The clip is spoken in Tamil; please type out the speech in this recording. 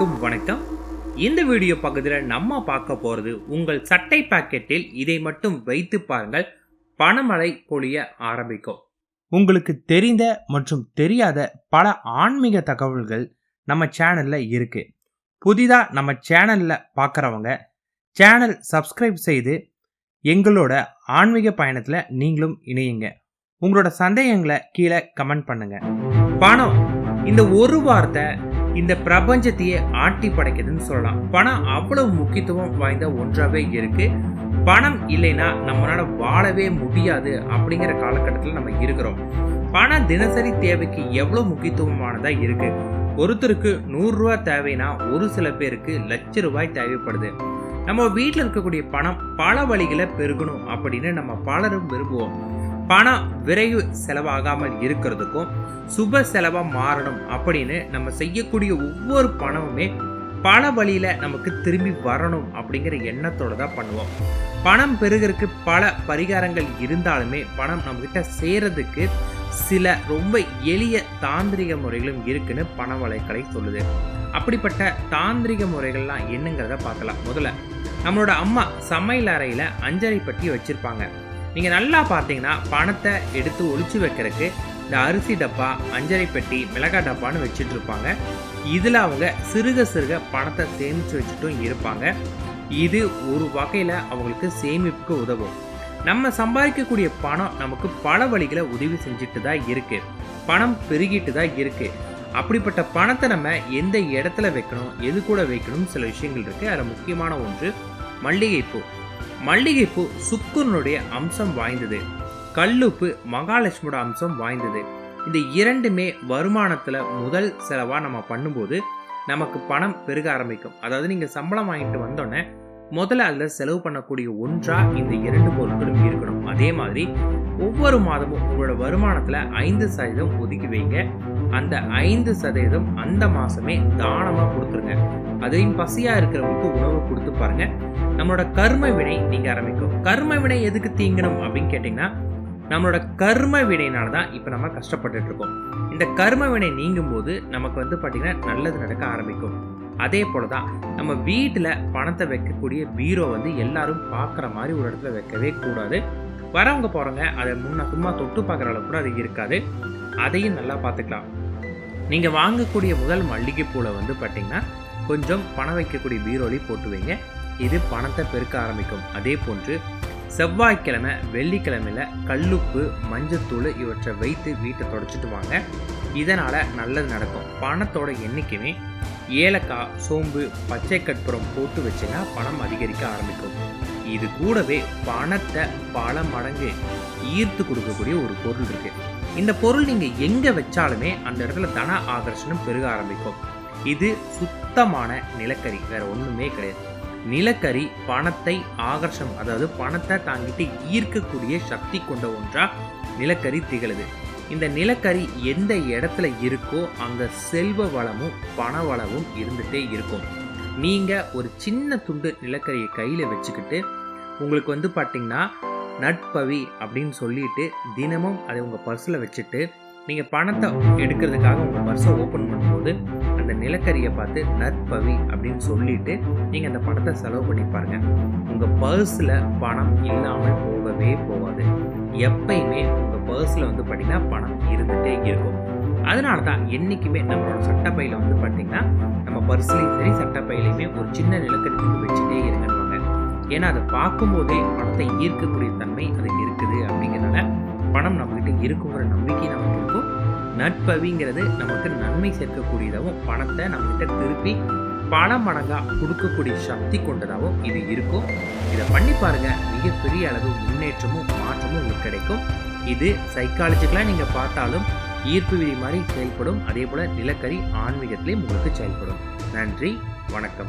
அனைவருக்கும் வணக்கம். இந்த வீடியோ பகுதியில் நம்ம பார்க்க போகிறது உங்கள் சட்டை பாக்கெட்டில் இதை மட்டும் வைத்து பாருங்கள். பணமழை பொழிய ஆரம்பிக்கும். உங்களுக்கு தெரிந்த மற்றும் தெரியாத பல ஆன்மீக தகவல்கள் நம்ம சேனலில் இருக்கு. புதிதாக நம்ம சேனலில் பார்க்குறவங்க சேனல் சப்ஸ்கிரைப் செய்து எங்களோட ஆன்மீக பயணத்தில் நீங்களும் இணையுங்க. உங்களோட சந்தேகங்களை கீழே கமெண்ட் பண்ணுங்க. பணம் இந்த ஒரு வார்த்தை இந்த பிரபஞ்சத்தையே ஆட்டி படைக்குதுன்னு சொல்லலாம். பணம் அவ்வளவு முக்கியத்துவம் வாய்ந்த ஒன்றாவே இருக்கு. பணம் இல்லைன்னா நம்மளால வாழவே முடியாது அப்படிங்கிற காலகட்டத்தில் நம்ம இருக்கிறோம். பணம் தினசரி தேவைக்கு எவ்வளவு முக்கியத்துவமானதா இருக்கு? ஒருத்தருக்கு நூறுரூவா தேவைன்னா ஒரு சில பேருக்கு லட்ச ரூபாய் தேவைப்படுது. நம்ம வீட்டில் இருக்கக்கூடிய பணம் பல வழிகளை பெருகணும் அப்படின்னு நம்ம பலரும் விரும்புவோம். பணம் விரைவு செலவாகாமல் இருக்கிறதுக்கும் சுப செலவாக மாறணும் அப்படின்னு நம்ம செய்யக்கூடிய ஒவ்வொரு பணமுமே பல வழியில் நமக்கு திரும்பி வரணும் அப்படிங்கிற எண்ணத்தோடு தான் பண்ணுவோம். பணம் பெருகிறதுக்கு பல பரிகாரங்கள் இருந்தாலுமே பணம் நம்மக்கிட்ட சேரதுக்கு சில ரொம்ப எளிய தாந்திரிக முறைகளும் இருக்குன்னு பண வலைக்கலை சொல்லுது. அப்படிப்பட்ட தாந்திரிக முறைகள்லாம் என்னங்கிறத பார்க்கலாம். முதல்ல நம்மளோட அம்மா சமையல் அறையில் அஞ்சரை பட்டி வச்சுருப்பாங்க. நீங்கள் நல்லா பார்த்தீங்கன்னா பணத்தை எடுத்து ஒழிச்சு வைக்கிறதுக்கு இந்த அரிசி டப்பா அஞ்சரை பெட்டி மிளகாய் டப்பான்னு வச்சுட்டு இருப்பாங்க. இதில் அவங்க சிறுக சிறுக பணத்தை சேமித்து வச்சுட்டும் இருப்பாங்க. இது ஒரு வகையில் அவங்களுக்கு சேமிப்புக்கு உதவும். நம்ம சம்பாதிக்கக்கூடிய பணம் நமக்கு பல வழிகளை உதவி செஞ்சுட்டு தான் இருக்குது பணம் பெருகிட்டு தான் இருக்குது அப்படிப்பட்ட பணத்தை நம்ம எந்த இடத்துல வைக்கணும் எது கூட வைக்கணும் சில விஷயங்கள் இருக்குது அதில் முக்கியமான ஒன்று மல்லிகைப்பூ. மல்லிகைப்பூ சுக்குரனுடைய அம்சம் வாய்ந்தது. கல்லுப்பு மகாலட்சுமியோட அம்சம் வாய்ந்தது. இந்த இரண்டுமே வருமானத்தில் முதல் செலவாக நம்ம பண்ணும்போது நமக்கு பணம் பெருக ஆரம்பிக்கும். அதாவது நீங்கள் சம்பளம் வாங்கிட்டு வந்தோடனே முதல்ல அதில் செலவு பண்ணக்கூடிய ஒன்றாக இந்த இரண்டு பொருட்களும் இருக்கணும். அதே மாதிரி ஒவ்வொரு மாதமும் உங்களோட வருமானத்தில் ஐந்து சதவீதம் ஒதுக்கி வைங்க. அந்த ஐந்து சதவீதம் அந்த மாதமே தானமாக கொடுத்துருங்க. அதையும் பசியாக இருக்கிறவங்களுக்கு உணவு கொடுத்து பாருங்கள் நம்மளோட கர்ம வினை நீங்கள் ஆரம்பிக்கும். கர்ம வினை எதுக்கு தீங்கணும் அப்படின்னு கேட்டிங்கன்னா நம்மளோட கர்ம வினையினால தான் இப்போ நம்ம கஷ்டப்பட்டுட்டு இருக்கோம். இந்த கர்ம வினை நீங்கும் போது நமக்கு வந்து பார்த்திங்கன்னா நல்லது நடக்க ஆரம்பிக்கும். அதே போல தான் நம்ம வீட்டில் பணத்தை வைக்கக்கூடிய பீரோ வந்து எல்லாரும் பார்க்குற மாதிரி ஒரு இடத்துல வைக்கவே கூடாது. வரவங்க போகிறவங்க அதை முன்ன சும்மா தொட்டு பார்க்குற அளவுக்கு கூட அது இருக்காது. அதையும் நல்லா பார்த்துக்கலாம் நீங்கள் வாங்கக்கூடிய முதல் மல்லிகைப்பூவில் வந்து பார்த்தீங்கன்னா கொஞ்சம் பணம் வைக்கக்கூடிய பீரோலையும் போட்டு வைங்க. இது பணத்தை பெருக்க ஆரம்பிக்கும். அதே போன்று செவ்வாய்க்கிழமை வெள்ளிக்கிழமையில் கல்லுப்பு மஞ்சத்தூள் இவற்றை வைத்து வீட்டை தொடச்சிட்டு வாங்க. இதனால் நல்லது நடக்கும். பணத்தோட எண்ணிக்கையுமே ஏலக்காய் சோம்பு பச்சை கற்பூரம் போட்டு வச்சுன்னா பணம் அதிகரிக்க ஆரம்பிக்கும். இது கூடவே பணத்தை பல மடங்கு ஈர்த்து கொடுக்கக்கூடிய ஒரு பொருள் இருக்கு. இந்த பொருள் நீங்க எங்க வச்சாலுமே அந்த இடத்துல தன ஆகர்ஷணம் பெருக ஆரம்பிக்கும். இது சுத்தமான நிலக்கரி வேற ஒண்ணுமே கிடையாது. நிலக்கரி பணத்தை ஆகர்ஷம் அதாவது பணத்தை தாங்கிட்டு ஈர்க்கக்கூடிய சக்தி கொண்ட ஒன்றா நிலக்கரி திகழுது. இந்த நிலக்கரி எந்த இடத்துல இருக்கோ அந்த செல்வ வளமும் பண வளமும் இருந்துகிட்டே இருக்கும். நீங்கள் ஒரு சின்ன துண்டு நிலக்கரியை கையில் வச்சுக்கிட்டு உங்களுக்கு வந்து பார்த்தீங்கன்னா நட்பவி அப்படின்னு சொல்லிட்டு தினமும் அதை உங்கள் பர்ஸில் வச்சுட்டு நீங்கள் பணத்தை எடுக்கிறதுக்காக உங்கள் பர்ஸை ஓப்பன் பண்ணும்போது அந்த நிலக்கரியை பார்த்து நற்பவி அப்படின்னு சொல்லிட்டு நீங்கள் அந்த பணத்தை செலவு பண்ணி பாருங்கள் உங்கள் பர்ஸில் பணம் இல்லாமல் போகவே போகாது. எப்பயுமே உங்கள் பர்ஸில் வந்து பார்த்தீங்கன்னா பணம் இருந்துகிட்டே இருக்கும். அதனால தான் என்றைக்குமே நம்மளோட சட்டப்பையில் வந்து பார்த்தீங்கன்னா நம்ம பர்ஸ்லேயும் சரி சட்டப்பையிலையுமே ஒரு சின்ன நிலக்கரி வச்சுட்டே இருங்கன்னுவாங்க. ஏன்னா அதை பார்க்கும்போதே பணத்தை ஈர்க்கக்கூடிய தன்மை அது இருக்குது அப்படிங்கிறனால பணம் நம்மகிட்ட இருக்குங்கிற நம்பிக்கை நமக்கு இருக்கும். நட்பவிங்கிறது நமக்கு நன்மை சேர்க்கக்கூடியதாகவும் பணத்தை நம்மகிட்ட திருப்பி பல மடங்காக கொடுக்கக்கூடிய சக்தி கொண்டதாகவும் இது இருக்கும். இதை பண்ணி பாருங்க. மிகப்பெரிய அளவு முன்னேற்றமும் மாற்றமும் உங்களுக்கு கிடைக்கும். இது சைக்காலஜிக்கலாக நீங்கள் பார்த்தாலும் ஈர்ப்பு விதி மாதிரி செயல்படும். அதே போல் நிலக்கரி ஆன்மீகத்திலையும் உங்களுக்கு செயல்படும். நன்றி. வணக்கம்.